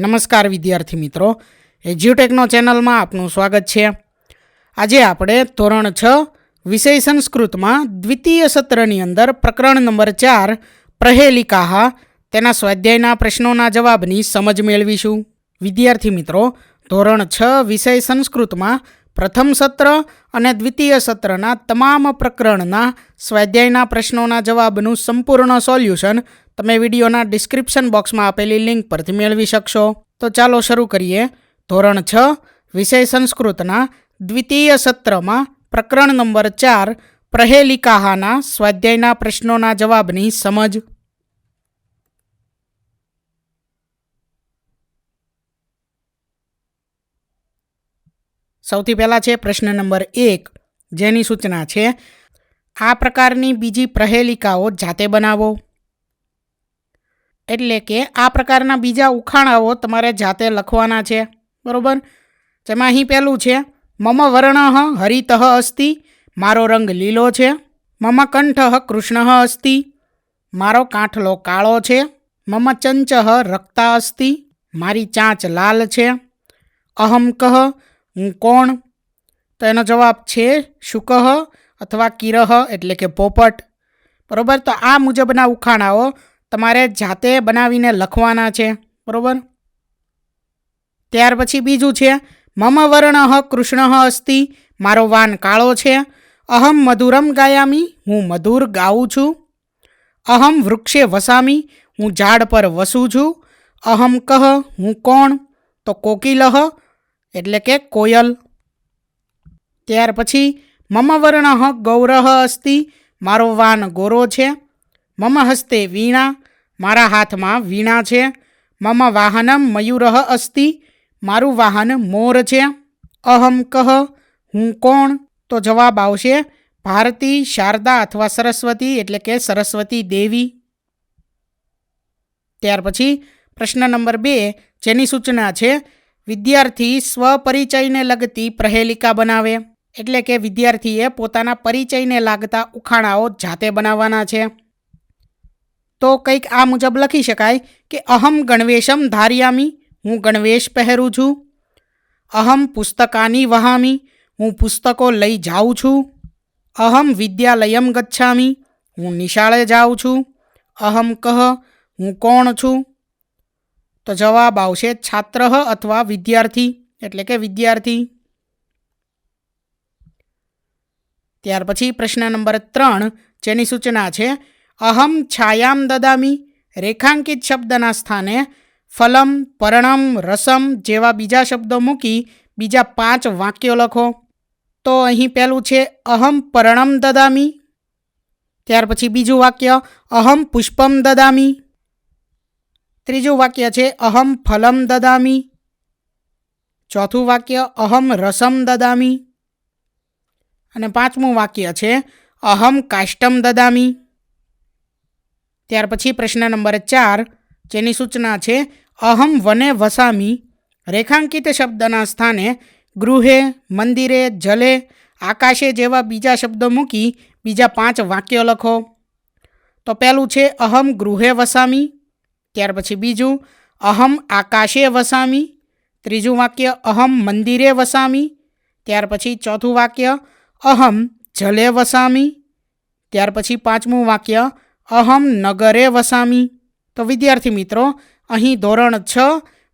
નમસ્કાર વિદ્યાર્થી મિત્રો. એજ્યુટેકનો ચેનલમાં આપનું સ્વાગત છે. આજે આપણે ધોરણ છ વિષય સંસ્કૃતમાં દ્વિતીય સત્રની અંદર પ્રકરણ નંબર ચાર પ્રહેલિકાહા તેના સ્વાધ્યાયના પ્રશ્નોના જવાબની સમજ મેળવીશું. વિદ્યાર્થી મિત્રો, ધોરણ છ વિષય સંસ્કૃતમાં પ્રથમ સત્ર અને દ્વિતીય સત્રના તમામ પ્રકરણના સ્વાધ્યાયના પ્રશ્નોના જવાબનું સંપૂર્ણ સોલ્યુશન તમે વિડીયોના ડિસ્ક્રિપ્શન બોક્સમાં આપેલી લિંક પરથી મેળવી શકશો. તો ચાલો શરૂ કરીએ. ધોરણ છ, વિષય સંસ્કૃતના દ્વિતીય સત્રમાં પ્રકરણ નંબર ચાર, પ્રહેલિકાહાના સ્વાધ્યાયના પ્રશ્નોના જવાબની સમજ. સૌથી પહેલાં છે પ્રશ્ન નંબર એક, જેની સૂચના છે, આ પ્રકારની બીજી પ્રહેલિકાઓ જાતે બનાવો. એટલે કે આ પ્રકારના બીજા ઉખાણાઓ તમારે જાતે લખવાના છે, બરાબર? જેમાં અહીં પહેલું છે, મમ વર્ણ હરિતઃ અસ્તિ, મારો રંગ લીલો છે, મમ કંઠ કૃષ્ણ અસ્તિ, મારો કાંઠલો કાળો છે, મમ ચંચ રક્તા અસ્તિ, મારી ચાંચ લાલ છે, અહમ કહ હું કોણ? તો એનો જવાબ છે શુકહ અથવા કિરહ એટલે કે પોપટ. બરાબર? તો આ મુજબના ઉખાણાઓ તમારે જાતે બનાવીને લખવાના છે. બરાબર? ત્યાર પછી બીજું છે, મમ વર્ણ કૃષ્ણ અસ્તિ, મારો વાન કાળો છે. અહમ મધુરમ ગાયામી, હું મધુર ગાઉં છું. અહમ વૃક્ષે વસામી, હું ઝાડ પર વસું છું. અહમ કહ, હું કોણ? તો કોકિલહ એટલે કે કોયલ. ત્યાર પછી મમ વર્ણ ગૌરહ અસ્તિ, મારો વાન ગોરો છે. મમ હસ્તે વીણા, મારા હાથમાં વીણા છે. મમ વાહનમ મયુરહ અસ્તિ, મારું વાહન મોર છે. અહમ કહ, હું કોણ? તો જવાબ આવશે ભારતી, શારદા અથવા સરસ્વતી, એટલે કે સરસ્વતી દેવી. ત્યાર પછી પ્રશ્ન નંબર બે, જેની સૂચના છે વિદ્યાર્થી સ્વપરિચયને લગતી પ્રહેલિકા બનાવે. એટલે કે વિદ્યાર્થીએ પોતાના પરિચયને લાગતા ઉખાણાઓ જાતે બનાવવાના છે. તો કંઈક આ મુજબ લખી શકાય કે અહમ ગણવેશમ ધાર્યામી, હું ગણવેશ પહેરું છું. અહમ પુસ્તકાની વહામી, હું પુસ્તકો લઈ જાઉં છું. અહમ વિદ્યાલયમ ગચ્છામી, હું નિશાળે જાઉં છું. અહમ કહ, હું કોણ છું. તો જવાબ આવશે છાત્ર અથવા વિદ્યાર્થી. એટલે કે વિદ્યાર્થી. ત્યાર પછી પ્રશ્ન નંબર ત્રણ જેની સૂચના છે, અહમ છાયામ દદામી. રેખાંકિત શબ્દના સ્થાને, ફલમ પરણમ રસમ જેવા બીજા શબ્દો મૂકી બીજા પાંચ વાક્યો લખો. તો અહીં પહેલું છે, અહમ પરણમ દદામી. ત્યાર પછી બીજું વાક્ય, અહમ પુષ્પમ દદામી. ત્રીજું વાક્ય છે, અહમ ફલમ દદામી. ચોથું વાક્ય, અહમ રસમ દદામી. અને પાંચમું વાક્ય છે, અહમ કાષ્ટમ દદામી. ત્યાર પછી પ્રશ્ન નંબર ચાર, જેની સૂચના છે, અહમ વને વસામી. રેખાંકિત શબ્દના સ્થાને ગૃહે, મંદિરે, જલે, આકાશે જેવા બીજા શબ્દો મૂકી બીજા પાંચ વાક્યો લખો. તો પહેલું છે, અહમ ગૃહે વસામી. ત્યાર પછી બીજું, અહમ આકાશે વસામી. ત્રીજું વાક્ય, અહમ મંદિરે વસામી. ત્યાર પછી ચોથું વાક્ય, અહમ જલે વસામી. ત્યાર પછી પાંચમું વાક્ય, અહમ નગરે વસામી. તો વિદ્યાર્થી મિત્રો, અહીં ધોરણ છ,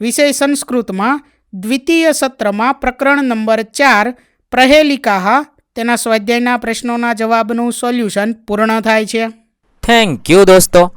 વિષય સંસ્કૃતમાં દ્વિતીય સત્રમાં પ્રકરણ નંબર ચાર પ્રહેલિકા તેના સ્વાધ્યાયના પ્રશ્નોના જવાબનું સોલ્યુશન પૂર્ણ થાય છે. થેન્ક યુ દોસ્તો.